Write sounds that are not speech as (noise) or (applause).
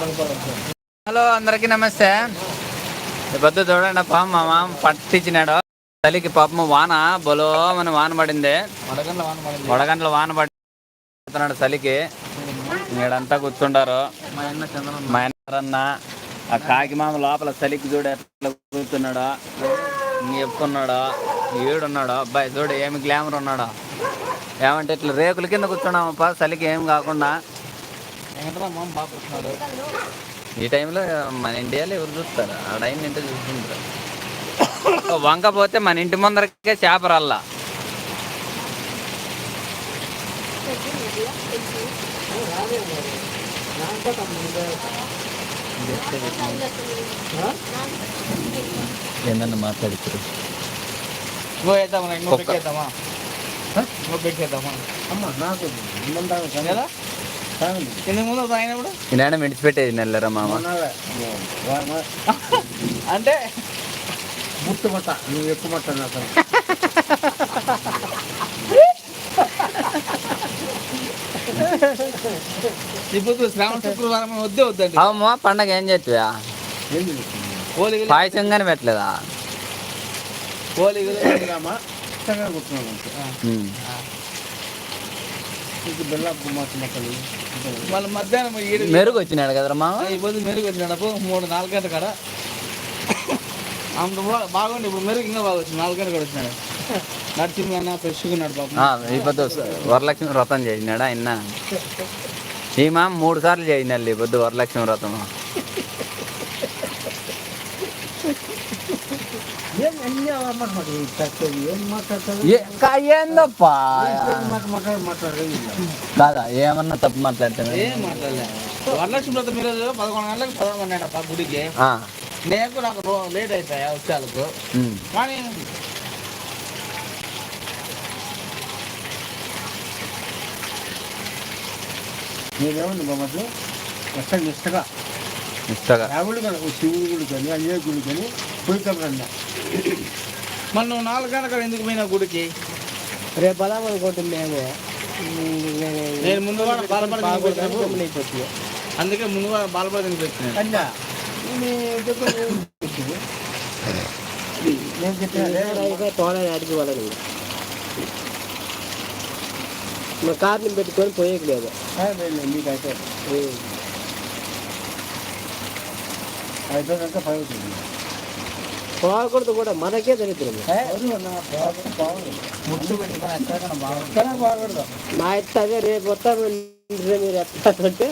Hello అందరికీ నమస్తే. పొద్దు చూడండి పాపం మా మామ పట్టించినాడు. చలికి పాపం వాన బొలో మన వాన పడింది. వడగంటల వాన పడుతున్నాడు చలికి ఈడంతా కూర్చుండారు. మా అన్న ఆ కాకి మామ లోపల చలికి చూడు ఎట్లా కూర్చున్నాడు. చెప్పుకున్నాడు. ఈడున్నాడు. అబ్బాయి చూడు ఏమి గ్లామర్ ఉన్నాడు. ఏమంటే ఇట్లా రేకుల కింద కూర్చున్నామప్ప చలికి ఏం కాకుండా. వెంకటరామ మామ బాగా కూర్చున్నాడు ఈ టైంలో మన ఇండియాలో ఎవరు చూస్తారు? ఆ టైం ఇంటి చూసుకుంటారు వంక పోతే మన ఇంటి ముందరకే చేప రల్లా ఏందన్నా మాట్లాడుతారు ఇంకో పెట్టేద్దామా ఇంకో పెట్టేద్దామా అమ్మ నాకు కదా? ఎందుకు ముందు తాగినప్పుడు ఈనాడ విడిచిపెట్టేది నెల్లరా మామ. (laughs) అంటే? ముట్టుమట్ట నువ్వు ఎక్కువ మట్ట ఇప్పుడు శ్రావణ శుక్రవారం వద్దే వద్దండి. అవమ్మా పండగ ఏం చేస్తావా ఏంది కోలి పాయసం కానీ పెట్టలేదా? కోలి మళ్ళీ మధ్యాహ్నం మెరుగు వచ్చినాడు కదరా మామ? ఈ పొద్దు మెరుగు వచ్చినాడు మూడు నాలుగు గంటల కాడ. అంత బాగుంది ఇప్పుడు మెరుగు ఇంకా బాగా వచ్చింది నాలుగు గంటల కాడ వచ్చినాడు. నడిచింది అన్న ఫ్రెష్గా ఉన్నాడు వరలక్ష్మి వ్రతం చేసినాడా ఆయన ఈ మామ మూడు సార్లు చేసినాడు ఈ పొద్దు వరలక్ష్మి వ్రతం ఏం అన్నీ మాట్లాడుతుంది ఏం మాట్లాడతారు ఏ- కా- ఏందప్పా? కాదా ఏమన్నా తప్పు మాట్లాడలే. వరలక్ష్మి వ్రతం మీరు పదకొండు గంటలకు ఆ గుడికి. నేను నాకు లేట్ అయిపోయా వచ్చేందుకు ఉమ్. కానీ నేనేమన్నా బాబు ఎక్కడ నిష్టగా ఇష్టగా? రాముడు కనుక శివుడి గుడి కానీ అయ్యే గుడి కానీ పోయితాం రండి మళ్ళీ నువ్వు నాలుగు గంటల ఎందుకు పోయినా గుడికి? రేపు అలా అనుకుంటుంది మేము నేను ముందు కూడా బాలపడి అందుకే ముందు కూడా బాలపడి తినిపించాను కంజా నేను చెప్పిన తోడని అడిగి వాళ్ళని మా కార్ని పెట్టుకొని పోయేయలేదు మీకైతే అయిపోయినాక పై అవుతుంది పోకూడదు కూడా మనకే దరిద్రం. మా ఎత్త అదే రేపు వస్తాం మీరు అంటే.